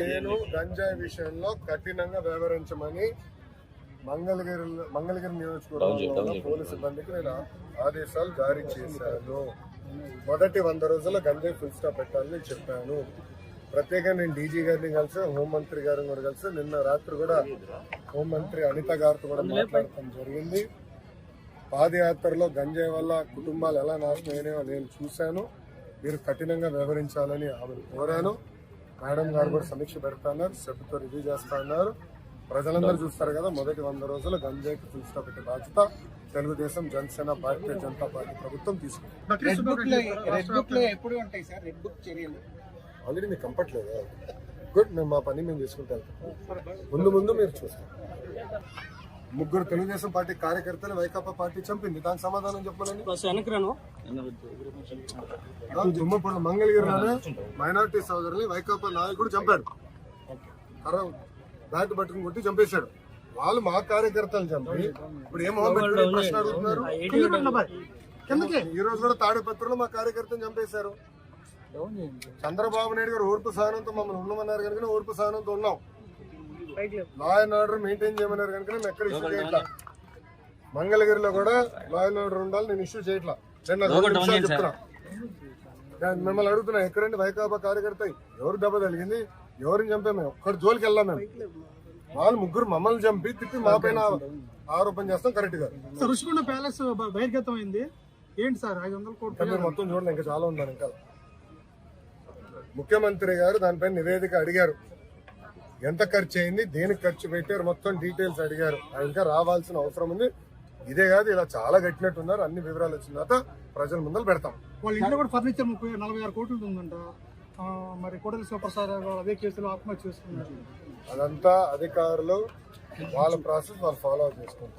నేను గంజాయి విషయంలో కఠినంగా వ్యవహరించమని మంగళగిరి మంగళగిరి నియోజకవర్గంలో పోలీసు సిబ్బందికి నేను ఆదేశాలు జారీ చేశాను. మొదటి వంద రోజుల్లో గంజాయి ఫుల్ స్టాప్ పెట్టాలని చెప్పాను. ప్రత్యేకంగా నేను డీజీ గారిని కలిసి హోంమంత్రి గారిని కూడా కలిసి నిన్న రాత్రి కూడా హోంమంత్రి అనిత గారితో కూడా మాట్లాడటం జరిగింది. పాదయాత్రలో గంజాయి వల్ల కుటుంబాలు ఎలా నాశనం అయినాయో నేను చూశాను. మీరు కఠినంగా వ్యవహరించాలని ఆమెను కోరాను. మేడం గారు కూడా సమీక్ష పెడతాన్నారు సభ్యుతో రివ్యూ చేస్తా అన్నారు ప్రజలందరూ చూస్తారు కదా మొదటి వంద రోజులు గంజాయికి ఫుల్ స్టాప్ పెట్టే బాధ్యత తెలుగుదేశం జనసేన భారతీయ జనతా పార్టీ ప్రభుత్వం తీసుకుంది. రెడ్ బుక్లో రెడ్ బుక్లో ఎప్పుడు ఉంటాయి సార్? రెడ్ బుక్ చర్యలు? ఆల్రెడీ మీకు కంఫర్ట్ లేదు గుడ్ మేము మా పని మేము చేసుకుంటాం ముందు ముందు మీరు చూస్తారు. ముగ్గురు తెలుగుదేశం పార్టీ కార్యకర్తలు వైకాపా పార్టీ చంపింది. దానికి సమాధానం చెప్పాలని వెనకరాను దుమ్మపూడి మంగళగిరిలోనే మైనార్టీ సోదరుని వైకాపా నాయకుడు చంపాడు. కర్ర బ్యాట్ పట్టుకుని కొట్టి చంపేశాడు. వాళ్ళు మా కార్యకర్తలు చంపి ఇప్పుడు ఏం ప్రశ్న అడుగుతున్నారు? ఈ రోజు కూడా తాడిపత్రులు మా కార్యకర్తను చంపేశారు. చంద్రబాబు నాయుడు గారు ఓర్పు సహనంతో మమ్మల్ని ఉండమన్నారు కనుక ఓర్పు సహనంతో ఉన్నాం. లా అండ్ ఆర్డర్ మెయింటైన్ చేయమన్నారు కనుక మేము ఎక్కడ ఇష్యూ చేయట్లా. మంగళగిరిలో కూడా లా అండ్ ఆర్డర్ ఉండాలి నేను ఇష్యూ చేయట్లా. నేను చెప్తున్నా. నేను మిమ్మల్ని అడుగుతున్నా ఎక్కడండి వైకాపా కార్యకర్త ఎవరు దెబ్బ తగిలింది? ఎవరిని చంపా మేము? ఒక్కడి జోలికి వెళ్ళాం మేము. వాళ్ళు ముగ్గురు మమ్మల్ని చంపి తిప్పి మా పైన ఆరోపణ చేస్తాం కరెక్ట్గా. సార్ రుషికొండ ప్యాలెస్ బహిర్గతం అయింది ఏంటి సార్? ఐదు వందల కోట్లు మొత్తం చూడండి ఇంకా చాలా ఉందని ఇంకా. ముఖ్యమంత్రి గారు దానిపైన నివేదిక అడిగారు. ఎంత ఖర్చు అయింది దేనికి ఖర్చు పెట్టారు మొత్తం డీటెయిల్స్ అడిగారు. ఇంకా రావాల్సిన అవసరం ఉంది. ఇదే కాదు ఇలా చాలా కట్టినట్టున్నారు. అన్ని వివరాలు వచ్చిన తర్వాత ప్రజల ముందర పెడతాం. వాళ్ళ ఇంట్లో కూడా ఫర్నిచర్ ముప్పై నలభై ఆరు కోట్లు ఉందంట. మరి కోడలి శివప్రసాద్ అదే కేసులో ఆత్మహత్య చేసుకున్నారు. అదంతా అధికారులు వాళ్ళ ప్రాసెస్ వాళ్ళు ఫాలో చేసుకుంటారు.